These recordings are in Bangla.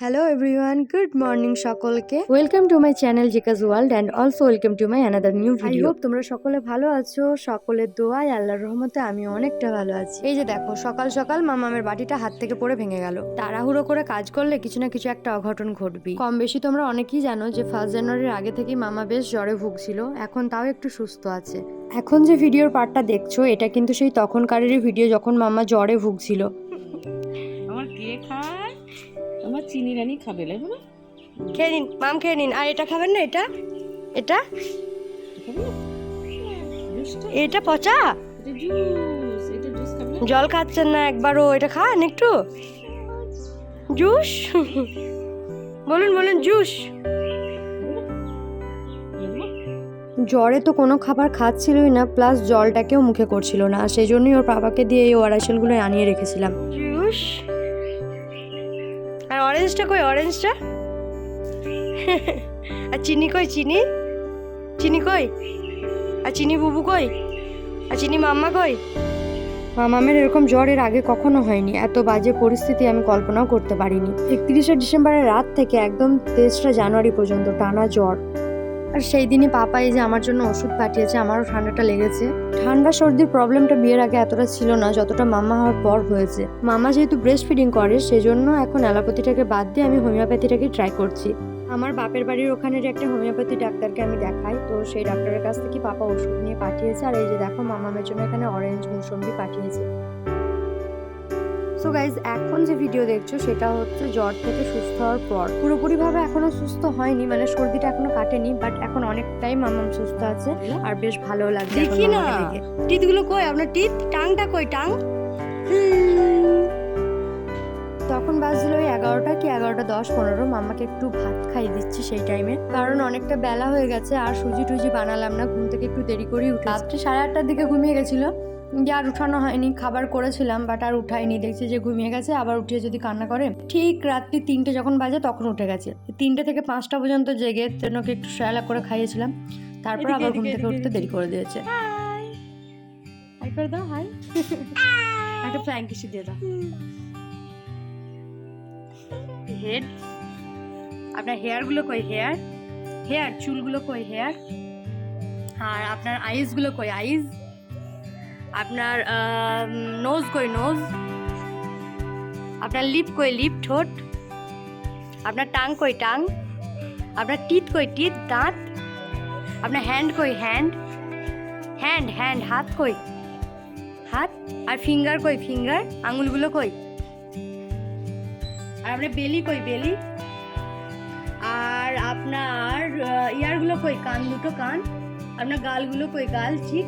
হ্যালো এভরিওয়ান গুড মর্নিং সকলকে। Welcome to my channel জিকাজ world and also welcome to my another new video hope তোমরা সকলে ভালো আছো। সকলের দোয়ায় আল্লাহর রহমতে আমি অনেকটা ভালো আছি। এই যে দেখো সকাল সকাল মামামের বাটিটা হাত থেকে পড়ে ভেঙে গেল। তাড়াহুড়ো করে কাজ করলে কিছু না কিছু একটা অঘটন ঘটবি কম বেশি তোমরা অনেকেই জানো যে ফার্স্ট জানুয়ারির আগে থেকেই মামা বেশ জ্বরে ভুগছিল এখন তাও একটু সুস্থ আছে। এখন যে ভিডিওর পার্টটা দেখছ এটা কিন্তু সেই তখনকারেরই ভিডিও যখন মামা জ্বরে ভুগছিল। আমার কে খায়? আমার চিনি রানি খাবে লাগবে না খেয়ে নিন মাম খেয়ে নিন। আর এটা খাবেন না এটা? এটা? এটা পচা? এটা জুস এটা জুস খাবে না? জল খাচ্ছেন না একবারও এটা খান একটু। জুস? বলুন বলুন জুস। জ্বরে তো কোনো খাবার খাচ্ছিলই না প্লাস জলটাকেও মুখে করছিল না সেই জন্যই ওর বাবাকে দিয়ে এই ওয়ারাইশেলগুলো আনিয়ে রেখেছিলাম। জুস? অরেঞ্জটা কই, অরেঞ্জটা? আর চিনি কই, চিনি? চিনি কই? আর চিনি বুবু কই? আর চিনি মাম্মা কই? মামামের এরকম জ্বর এর আগে কখনো হয়নি। এত বাজে পরিস্থিতি আমি কল্পনাও করতে পারিনি। একত্রিশে ডিসেম্বরের রাত থেকে একদম তেসরা জানুয়ারি পর্যন্ত টানা জ্বর। আর সেই দিনই পাপা এই যে আমার জন্য ওষুধ পাঠিয়েছে, আমারও ঠান্ডাটা লেগেছে। ঠান্ডা সর্দির প্রবলেমটা বিয়ের আগে এতটা ছিল না, যতটা মামা হওয়ার পর হয়েছে। মামা যেহেতু ব্রেস্ট ফিডিং করে, সেজন্য এখন অ্যালোপ্যাথিটাকে বাদ দিয়ে আমি হোমিওপ্যাথিটাকে ট্রাই করছি। আমার বাপের বাড়ির ওখানের একটা হোমিওপ্যাথি ডাক্তারকে আমি দেখাই, তো সেই ডাক্তারের কাছ থেকে পাপা ওষুধ নিয়ে পাঠিয়েছে। আর এই যে দেখো মামামের জন্য এখানে অরেঞ্জ মুসম্বি পাঠিয়েছে। সো গাইজ এখন যে ভিডিও দেখছ সেটা হচ্ছে জ্বর থেকে সুস্থ হওয়ার পর। পুরোপুরিভাবে এখনও সুস্থ হয়নি মানে সর্দিটা এখনও কাটেনি বাট এখন অনেকটাই মামাম সুস্থ আছে আর বেশ ভালো লাগছে দেখি না। টিতগুলো টিথগুলো কই? আপনার টিথ? টাংটা কই টাং? তখন বাজছিল ওই এগারোটা কি এগারোটা দশ পনেরো মামাকে একটু ভাত খাইয়ে দিচ্ছি সেই টাইমে কারণ অনেকটা বেলা হয়ে গেছে আর সুজি টুজি বানালাম না ঘুম থেকে একটু দেরি করেই উঠে রাত্রে সাড়ে আটটার দিকে ঘুমিয়ে গেছিল। যে আর উঠানো হয়নি খাবার করেছিলাম বাট আর উঠায়নি। দেখছি যে ঘুমিয়ে গেছে আবার উঠিয়ে যদি কান্না করে। ঠিক রাত্রি তিনটে যখন বাজে তখন উঠে গেছে। তিনটে থেকে পাঁচটা পর্যন্ত জেগে তেনকে একটু শ্যালা করে খাইয়েছিলাম। তারপর আবার ঘুম থেকে উঠতে দেরি করে দিয়েছে। হাই করে দাও হাই একটা দিয়ে দাও। হেড আপনার হেয়ারগুলো কই হেয়ার হেয়ার চুলগুলো কই হেয়ার আর আপনার আইসগুলো কই আইস আপনার নোজ কই নোজ আপনার লিপ কই লিপ ঠোঁট? আপনার টাং কই টাং? আপনার টিথ কই টিথ দাঁত? আপনার হ্যান্ড কই হ্যান্ড হ্যান্ড হ্যান্ড হাত কই? হাত? আর ফিঙ্গার কই ফিঙ্গার আঙুলগুলো কই? আর আপনার বেলি কই, বেলি? আর আপনার ইয়ারগুলো কই? কান দুটো কান। আপনার গালগুলো কই? গাল ঠিক?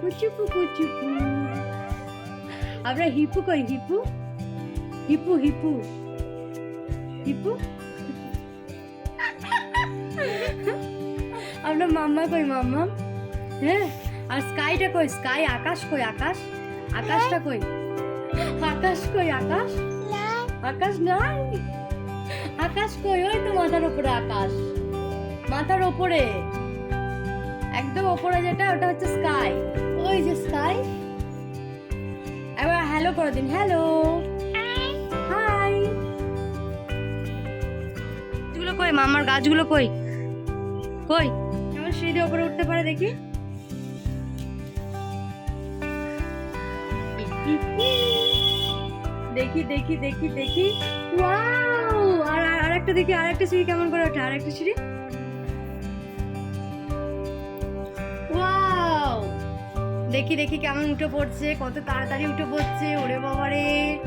কুচুপু কুচুপু। আপনার হিপু কই? হিপু? হিপু হিপু। হিপু? আপনার মাম্মা কই, মাম্মা? হ্যাঁ? আর স্কাইটা কই? স্কাই, আকাশ কই? আকাশ? আকাশটা কই? আকাশ কই, আকাশ? আকাশ নাই? আকাশ কই? ওই তো মাথার উপরে আকাশ। মাথার উপরে একদম উপরে যেটা, ওটা হচ্ছে স্কাই ওই যে স্কাই এবার হ্যালো করে দিন। হ্যালো হাই গাছগুলো কই? মামার গাছগুলো কই? কই? আমার সিঁড়ি উপরে উঠতে পারে দেখি। দেখি দেখি দেখি দেখি। ওয়াও আর, আর- একটা দেখি, আরেকটা সিঁড়ি কেমন করে ওঠে? আর একটা সিঁড়ি। ওয়াও দেখি দেখি কেমন উঠে পড়ছে, কত তাড়াতাড়ি উঠে পড়ছে, ওরে বাবারে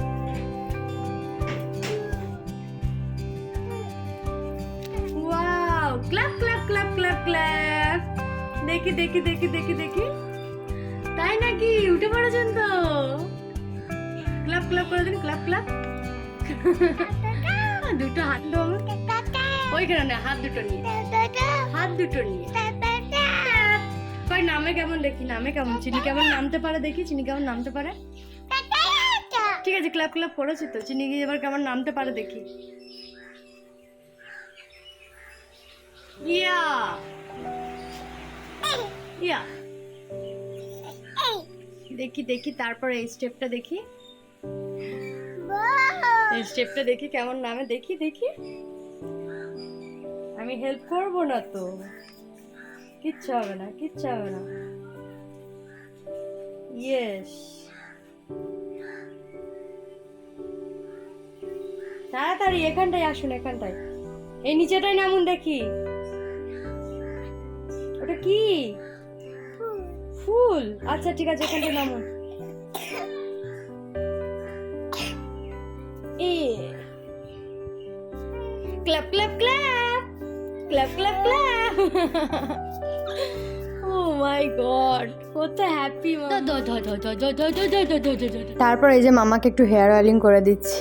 wow clap clap clap clap clap দেখি দেখি দেখি দেখি দেখি। তাই নাকি? উঠে পড়েছেন তো? ক্লাপ ক্লাপ করে দিন ক্লাপ ক্লাপ দুটো হাত আমার। ওইখানে না, হাত দুটো নিয়ে। হাত দুটো নিয়ে। কই, নামে কেমন দেখি, নামে কেমন? চিনি কেমন নামতে পারে দেখি, চিনি কেমন নামতে পারে? ঠিক আছে ক্লাপ ক্লাপ করেছি তো, চিনি গিয়ে এবার কেমন নামতে পারে দেখি। ইয়া। ইয়া। দেখি দেখি, তারপর এই স্টেপটা দেখি। এই স্টেপটা দেখি কেমন নামে? দেখি দেখি। আমি হেল্প করব না তো। কিচ্ছু হবে না কিচ্ছু হবে না। ইয়েস তাড়াতাড়ি এখানটায় আসুন এখানটায়। এই নিচেটাই নামুন দেখি। ওটা কি? ফুল? আচ্ছা ঠিক আছে এখানটায় নামুন। Clap clap clap clap clap clap oh my God কত হ্যাপি তারপর এই যে মামাকে একটু হেয়ার অয়েলিং করে দিচ্ছি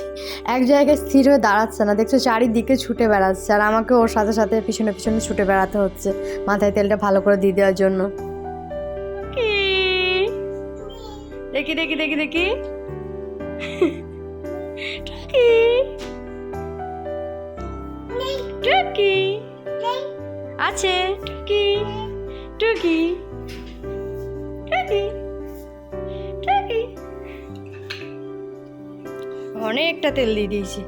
এক জায়গায় স্থির হয়ে দাঁড়াচ্ছে না দেখছ চারিদিকে ছুটে বেড়াচ্ছে আর আমাকে ওর সাথে সাথে পিছনে পিছনে ছুটে বেড়াতে হচ্ছে মাথায় তেলটা ভালো করে দিয়ে দেওয়ার জন্য দেখি দেখি দেখি দেখি আছে? টুকি টুকি? টুকি? টুকি? অনেকটা তেল দিয়ে দিয়েছি।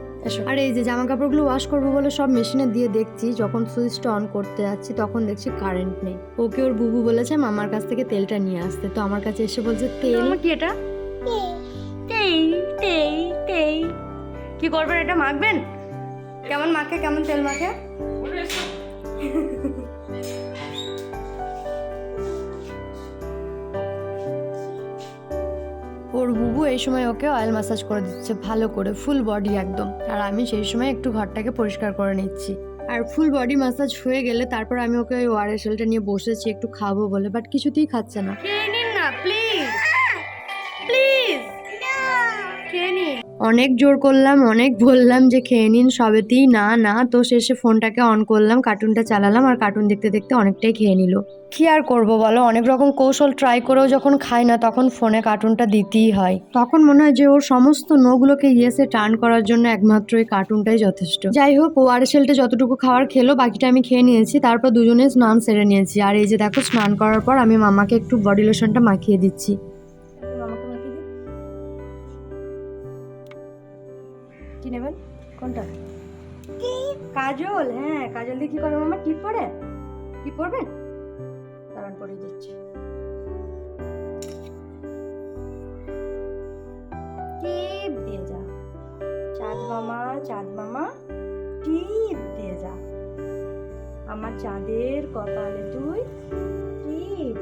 আর এই যে জামা কাপড়গুলো ওয়াশ করব বলে সব মেশিনে দিয়ে দেখছি যখন সুইচটা অন করতে যাচ্ছি তখন দেখছি কারেন্ট নেই। ওকে ওর বুবু বলেছে মামার কাছ থেকে তেলটা নিয়ে আসতে। তো আমার কাছে এসে বলছে তেল? কি এটা? তেই তেই তেই কি করবেন এটা মাখবেন? কেমন মাখে কেমন তেল মাখে? ওর বুবু এই সময় ওকে অয়েল ম্যাসাজ করে দিচ্ছে ভালো করে ফুল বডি একদম। আর আমি সেই সময় একটু ঘরটাকে পরিষ্কার করে নিচ্ছি। আর ফুল বডি ম্যাসাজ হয়ে গেলে তারপর আমি ওকে ওই ওয়ারেসেলটা নিয়ে বসেছি একটু খাব বলে বাট কিছুতেই খাচ্ছে না। খেয়ে নিন না প্লিজ প্লিজ খেয়ে নিন। অনেক জোর করলাম, অনেক বললাম যে খেয়ে নিন, সবেতেই না না। তো শেষে ফোনটাকে অন করলাম, কার্টুনটা চালালাম আর কার্টুন দেখতে দেখতে অনেকটাই খেয়ে নিল। কি আর করব বলো? অনেক রকম কৌশল ট্রাই করেও যখন খায় না, তখন ফোনে কার্টুনটা দিতেই হয়। তখন মনে হয় যে ওর সমস্ত নোগুলোকে ইয়েসে টার্ন করার জন্য একমাত্র এই কার্টুনটাই যথেষ্ট। যাই হোক, ও আরএসএলটা যতটুকু খাওয়ার খেলো, বাকিটা আমি খেয়ে নিয়েছি। তারপর দুজনে স্নান সেরে নিয়েছি। আর এই যে দেখো, স্নান করার পর আমি মামাকে একটু বডি লোশনটা মাখিয়ে দিচ্ছি। আমার চাঁদের কপালে তুই টিপ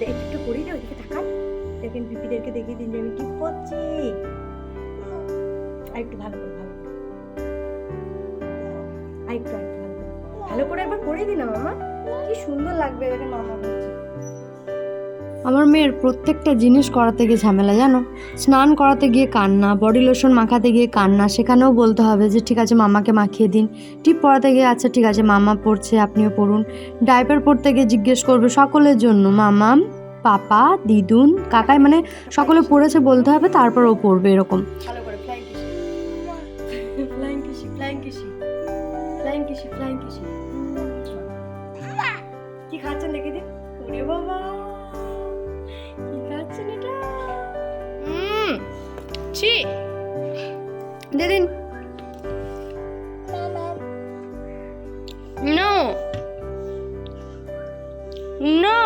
দেখ একটু করি না ওইদিকে তাকান দেখেন পিপিদেরকে দেখিয়ে দিন যে আমি টিপ করছি। আর একটু ভালো করে, ভালো আর একটু ভালো করে। ভালো করে একবার করে দিন মামা। কি সুন্দর লাগবে দেখেন মামা বলছে আমার মেয়ের প্রত্যেকটা জিনিস করাতে গিয়ে ঝামেলা, জানো? স্নান করাতে গিয়ে কান্না বডি লোশন মাখাতে গিয়ে কান্না, সেখানেও বলতে হবে যে, ঠিক আছে, মামাকে মাখিয়ে দিন। টিপ পড়াতে গিয়ে আচ্ছা ঠিক আছে, মামা পড়ছে আপনিও পড়ুন ডাইপার পড়তে গিয়ে জিজ্ঞেস করবে সকলের জন্য, মামাম, পাপা, দিদুন, কাকাই মানে সকলে পড়েছে বলতে হবে, তারপর ও পড়বে এরকম। ছি দে দিন no no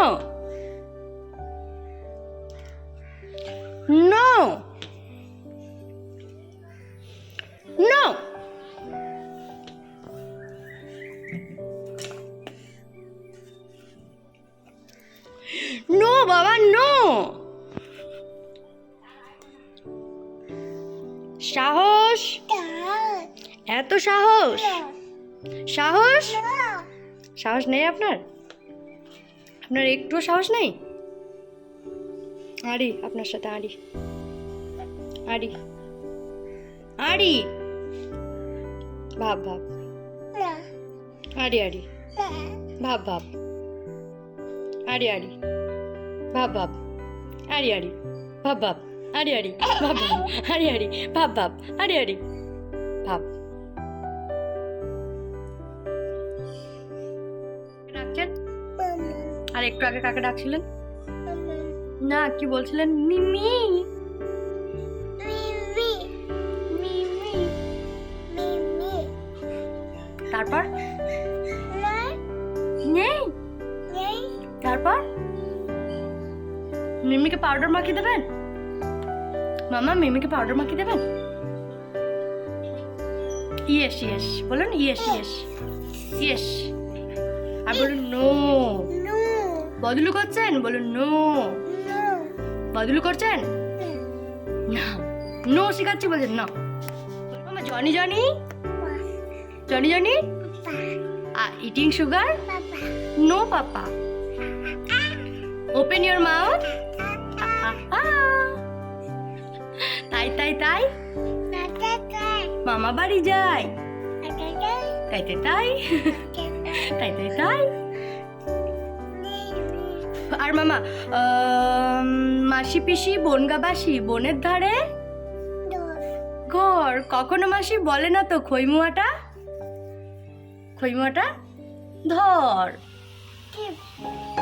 no No! No, বাবা নো সাহস? এত সাহস? সাহস? সাহস নেই আপনার? আপনার একটুও সাহস নেই? আড়ি আপনার সাথে আড়ি আড়ি আড়ি ভাব ভাব। আড়ি আড়ি ভাব ভাব। আড়ি আড়ি ভাব ভাব। আড়ি আড়ি ভাব ভাব। আরে আরে ভাব আরে আরে ভাব ভাব আরে আরে ভাব। ডাকছেন? আর একটু আগে কাকে ডাকছিলেন? না কি বলছিলেন? মিমি। তারপর? নেই। তারপর? মিমিকে পাউডার মাখিয়ে দেবেন? মামা মিমিকে পাউডার মাখিয়ে দেবেন? ইয়েস ইয়েস বলুন ইয়েস ইয়েস ইয়েস আর বলুন নো বদলু করছেন? বলুন নো বদলু করছেন? না নো শেখাচ্ছি বলছেন না মামা Johnny Johnny? Johnny Johnny? Eating sugar no papa. Open your mouth তাই তাই তাই? মামা বাড়ি যাই তাই তাই তাই? তাই তাই তাই? আর মামা মাসি পিসি বনগাবাসি বনের ধারে? ঘর। কখনো মাসি বলে না তো খৈমুয়াটা খৈমুয়াটা ধর।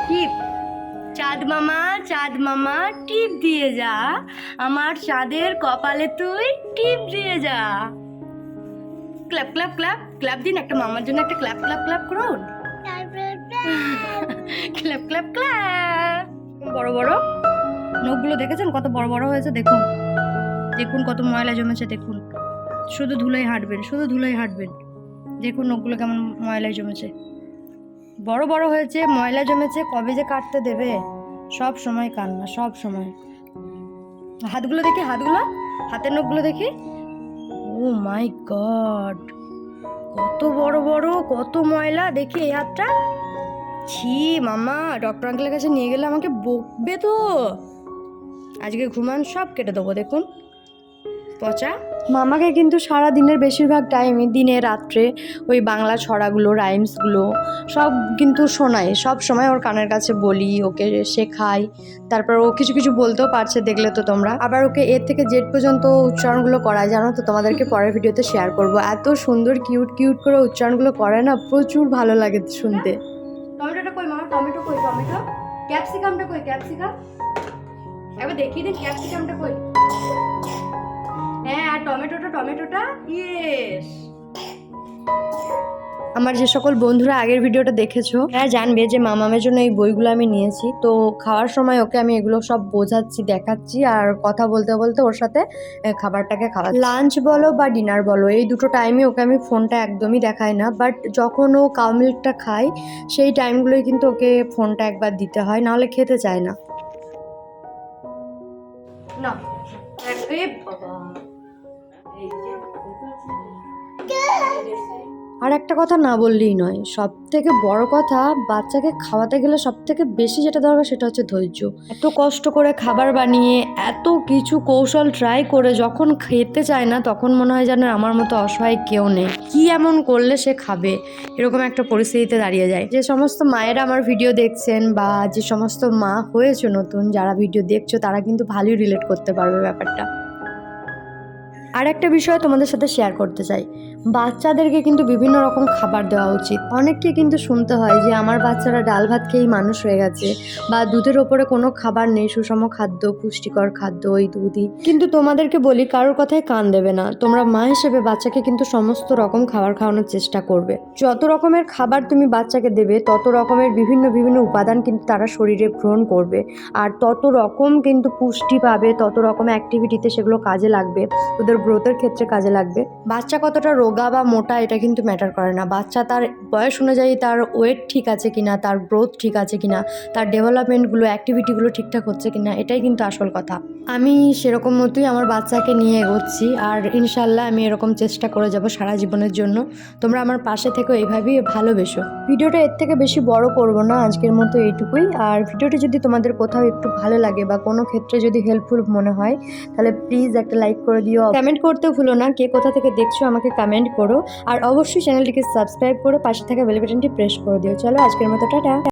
টিপ চাঁদ মামা চাঁদ মামা, টিপ দিয়ে যা। আমার চাঁদের কপালে তুই টিপ দিয়ে যা। ক্লাব ক্লাব ক্লাব ক্লাব দিন একটা মামার জন্য একটা ক্লাব ক্লাব ক্লাব করুন। ক্লাব ক্লাব ক্লাব বড় বড়। নখগুলো দেখেছেন? কত বড় বড় হয়েছে? দেখুন। দেখুন কত ময়লা জমেছে, দেখুন। শুধু ধুলোয় হাঁটবেন, শুধু ধুলোয় হাঁটবেন। দেখুন নখগুলো কেমন ময়লায় জমেছে। বড় বড় হয়েছে, ময়লা জমেছে, কবে যে কাটতে দেবে? সব সময় কান্না, সব সময়। হাতগুলো দেখি, হাতগুলো? হাতের নখগুলো দেখি? Oh my god! কত বড় বড়, কত ময়লা! দেখি এই হাতটা। ছি, মামা, ডক্টর আঙ্কেলের কাছে নিয়ে গেলে আমাকে বকবে তো। আজকে ঘুমান, সব কেটে দেবো, দেখুন। পচা? মামাকে কিন্তু সারা দিনের বেশিরভাগ টাইমই দিনে রাত্রে ওই বাংলা ছড়াগুলো রাইমসগুলো সব কিন্তু শোনাই সব সময় ওর কানের কাছে বলি ওকে শেখাই। তারপর ও কিছু কিছু বলতেও পারছে দেখলে তো তোমরা। আবার ওকে এর থেকে জেড পর্যন্ত উচ্চারণগুলো করায় জানো তো? তোমাদেরকে পরের ভিডিওতে শেয়ার করব। এত সুন্দর কিউট কিউট করে উচ্চারণগুলো করে না প্রচুর ভালো লাগে শুনতে। টমেটোটা কই মামা? টমেটো কই টমেটো? ক্যাপসিকামটা কই ক্যাপসিকাম একবার দেখিয়ে দিন ক্যাপসিকামটা কই? হ্যাঁ আর টমেটোটা টমেটোটা? ইয়েস আমার যে সকল বন্ধুরা আগের ভিডিওটা দেখেছ হ্যাঁ জানবে যে মামামের জন্য এই বইগুলো আমি নিয়েছি। তো খাওয়ার সময় ওকে আমি এগুলো সব বোঝাচ্ছি দেখাচ্ছি আর কথা বলতে বলতে ওর সাথে খাবারটাকে খাওয়া লাঞ্চ বলো বা ডিনার বলো এই দুটো টাইমে ওকে আমি ফোনটা একদমই দেখাই না। বাট যখন ও কাউ মিল্কটা খায় সেই টাইমগুলোই কিন্তু ওকে ফোনটা একবার দিতে হয় নাহলে খেতে চায় না। না আর একটা কথা না বললেই নয় সব থেকে বড় কথা বাচ্চাকে খাওয়াতে গেলে সব থেকে বেশি যেটা দরকার সেটা হচ্ছে ধৈর্য। এত কষ্ট করে খাবার বানিয়ে, এত কিছু কৌশল ট্রাই করে যখন খেতে চায় না, তখন মনে হয় যেন আমার মতো অসহায় কেউ নেই। কি এমন করলে সে খাবে? এরকম একটা পরিস্থিতিতে দাঁড়িয়ে যায়। যে সমস্ত মায়েরা আমার ভিডিও দেখছেন বা যে সমস্ত মা হয়েছে নতুন, যারা ভিডিও দেখছ, তারা কিন্তু ভালোই রিলেট করতে পারবে ব্যাপারটা। আর একটা বিষয় তোমাদের সাথে শেয়ার করতে চাই। বাচ্চাদেরকে কিন্তু বিভিন্ন রকম খাবার দেওয়া উচিত। অনেককে কিন্তু শুনতে হয় যে, আমার বাচ্চারা ডাল ভাত খেয়েই মানুষ হয়ে গেছে বা দুধের ওপরে কোনো খাবার নেই, সুষম খাদ্য, পুষ্টিকর খাদ্য, ওই দুধই। কিন্তু তোমাদেরকে বলি, কারোর কথায় কান দেবে না। তোমরা মা হিসেবে বাচ্চাকে কিন্তু সমস্ত রকম খাবার খাওয়ানোর চেষ্টা করবে। যত রকমের খাবার তুমি বাচ্চাকে দেবে, তত রকমের বিভিন্ন বিভিন্ন উপাদান কিন্তু তারা শরীরে গ্রহণ করবে। আর তত রকম কিন্তু পুষ্টি পাবে, তত রকম অ্যাক্টিভিটিতে সেগুলো কাজে লাগবে। ওদের গ্রোথের ক্ষেত্রে কাজে লাগবে। বাচ্চা কতটা বা মোটা এটা কিন্তু ম্যাটার করে না। বাচ্চা তার বয়স অনুযায়ী তার ওয়েট ঠিক আছে কিনা, তার গ্রোথ ঠিক আছে কিনা, তার ডেভেলপমেন্টগুলো অ্যাক্টিভিটিগুলো ঠিকঠাক হচ্ছে কিনা, এটাই কিন্তু আসল কথা। আমি সেরকম মতোই আমার বাচ্চাকে নিয়ে এগোচ্ছি আর ইনশাল্লাহ আমি এরকম চেষ্টা করে যাব সারা জীবনের জন্য। তোমরা আমার পাশে থেকেও এইভাবেই ভালোবেসো। ভিডিওটা এর থেকে বেশি বড় করব না, আজকের মতো এইটুকুই। আর ভিডিওটি যদি তোমাদের কোথাও একটু ভালো লাগে বা কোনো ক্ষেত্রে যদি হেল্পফুল মনে হয়, তাহলে প্লিজ একটা লাইক করে দিও। কমেন্ট করতেও ভুলো না, কে কোথা থেকে দেখছ আমাকে কমেন্ট করো। আর অবশ্যই চ্যানেলটিকে সাবস্ক্রাইব করে, পাশে থাকা বেল বাটনটি প্রেস করে দিও। চলো আজকের মতো, টাটা।